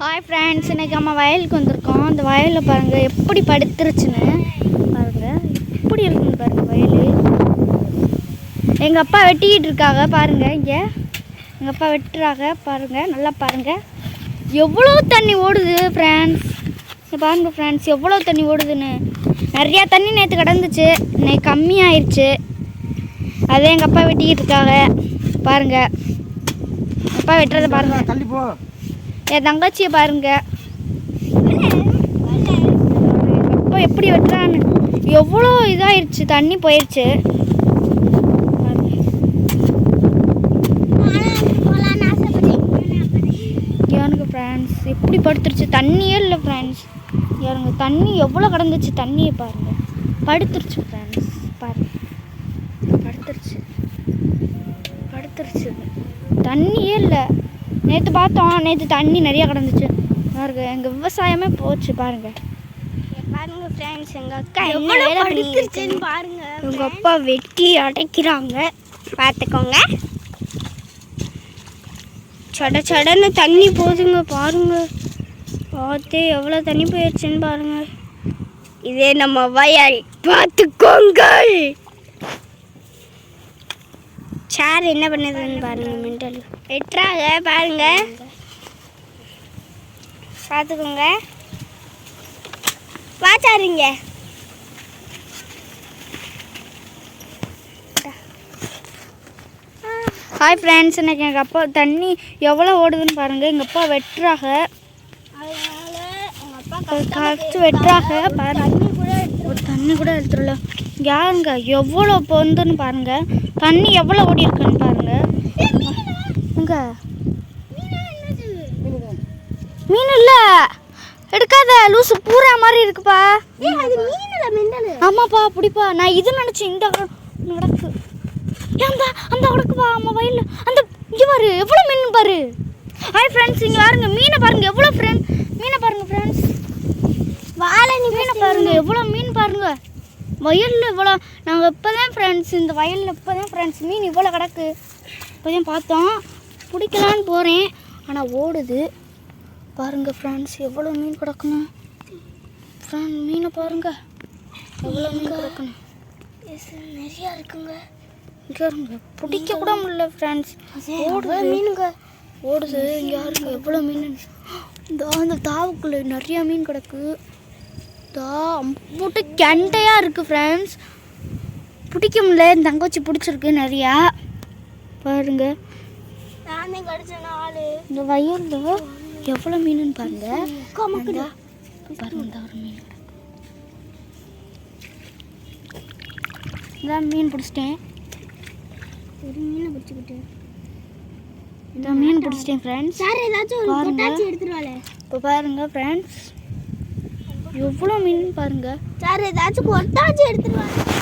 Hi friends இன்னைக்கு நம்ம வயலுக்கு வந்திருக்கோம். அந்த வயலில் பாருங்கள் எப்படி படுத்துருச்சுன்னு பாருங்கள் எப்படி இருக்குன்னு பாருங்கள் வயல். எங்கள் அப்பா வெட்டிக்கிட்டு இருக்காங்க பாருங்கள் இங்கே. எங்கள் அப்பா வெட்டுறாங்க பாருங்கள் நல்லா பாருங்கள் எவ்வளோ தண்ணி ஓடுது ஃப்ரெண்ட்ஸ் இங்கே பாருங்கள் ஃப்ரெண்ட்ஸ் எவ்வளோ தண்ணி ஓடுதுன்னு. நிறையா தண்ணி நேற்று கிடந்துச்சு இன்னைக்கு கம்மியாயிருச்சு. அதே எங்கள் அப்பா வெட்டிக்கிட்டு இருக்காங்க பாருங்கள் அப்பா வெட்டுறதை பாருங்கள் தள்ளி போ. என் தங்கச்சியை பாருங்க. இப்போ எப்படி வெட்டுறான்னு. எவ்வளோ இதாயிருச்சு தண்ணி போயிடுச்சு யாருங்க ஃப்ரெண்ட்ஸ் எப்படி படுத்துருச்சு? தண்ணியே இல்லை ஃப்ரெண்ட்ஸ் யாருங்க தண்ணி எவ்வளோ கிடந்துச்சு? தண்ணியை பாருங்க. படுத்துருச்சு ஃப்ரெண்ட்ஸ் பாருங்க படுத்துருச்சு. படுத்துருச்சு. தண்ணியே நேற்று பார்த்தோம் நேற்று தண்ணி நிறைய கிடந்துச்சு. பாருங்க எங்கள் விவசாயமே போச்சு பாருங்க. பாருங்க ஃப்ரெண்ட்ஸ் எங்க அக்கா எவ்வளவு என்ன வேலை பண்ணிருச்சுன்னு பாருங்க. எங்கள் அப்பா வெட்டி அடைக்கிறாங்க. பார்த்துக்கோங்க. சட சடன்னு தண்ணி போகுதுங்க பாருங்க. பார்த்து எவ்வளோ தண்ணி போயிடுச்சுன்னு பாருங்க. இதே நம்ம வயல். பார்த்துக்கோங்க. சேர் என்ன பண்ணுதுன்னு பாருங்க மென்டல் வெட்டுறாங்க பாருங்க. பார்த்துக்கோங்க வாச்சாருங்க ஹாய் ஃப்ரெண்ட்ஸ் இன்னைக்கு எங்கள் அப்பா தண்ணி எவ்வளோ ஓடுதுன்னு பாருங்கள் எங்கள் அப்பா வெட்டுறாங்க கரைச்சி வெட்டுறாங்க பாருங்க ஒரு தண்ணி கூட எடுத்துடல. யாருங்க? எவ்வளோ பொந்துன்னு பாருங்க. தண்ணி எவ்வளோ ஓடி இருக்குன்னு பாருங்க. எங்க மீன் இல்லை. எடுக்காத. லூசு பூரா மாதிரி இருக்குப்பா. ஆமாப்பா அப்படிப்பா. நான் இது நினச்சேன் இந்த நடக்கு. அந்த அந்த உடக்குப்பா அம்மா வயல்ல. அந்த இங்கே பாரு எவ்வளோ மீன் பாரு. ஹாய் ஃப்ரெண்ட்ஸ் இங்கே பாருங்க. மீனை பாருங்க. எவ்வளோ ஃப்ரெண்ட் மீனை பாருங்க ஃப்ரெண்ட்ஸ் வாழை மீனை பாருங்க. எவ்வளோ மீன் பாருங்க. வயலில் இவ்வளோ நாங்கள் இப்போ தான் ஃப்ரெண்ட்ஸ் இந்த வயலில் இப்போ தான் ஃப்ரெண்ட்ஸ் மீன் இவ்வளோ கிடக்கு. இப்போ தான் பார்த்தோம். பிடிக்கலான்னு போகிறேன் ஆனால் ஓடுது. பாருங்க ஃப்ரெண்ட்ஸ் எவ்வளோ மீன் கிடக்கணும். ஃப்ரெண்ட் மீனை பாருங்க. எவ்வளோ மீன் கிடக்கணும். நிறையா இருக்குங்க. இங்கே இருங்க பிடிக்க கூட முடியல ஃப்ரெண்ட்ஸ் ஓடுது. மீனுங்க. ஓடுது. இங்கே யாருங்க எவ்வளோ மீன். இந்த அந்த தாவுக்குள்ள நிறைய மீன் கிடக்கு. தா அம்புட்டு கெண்டையாக இருக்குது ஃப்ரெண்ட்ஸ் பிடிக்க முடியல என் தங்கச்சி பிடிச்சிருக்கு நிறையா. பாருங்க. இந்த வயலில் எவ்வளோ மீனுன்னு பாருங்க. பாருங்க ஒரு மீன். இதான் மீன் பிடிச்சிட்டேன். ஒரு மீனை பிடிச்சிக்கிட்டு இந்த மீன் பிடிச்சிட்டேன் ஃப்ரெண்ட்ஸ் சார் ஏதாச்சும் இப்போ பாருங்க ஃப்ரெண்ட்ஸ் எவ்வளோ மீன் பாருங்க. சார் ஏதாச்சும் கொட்டாச்சி வாங்க.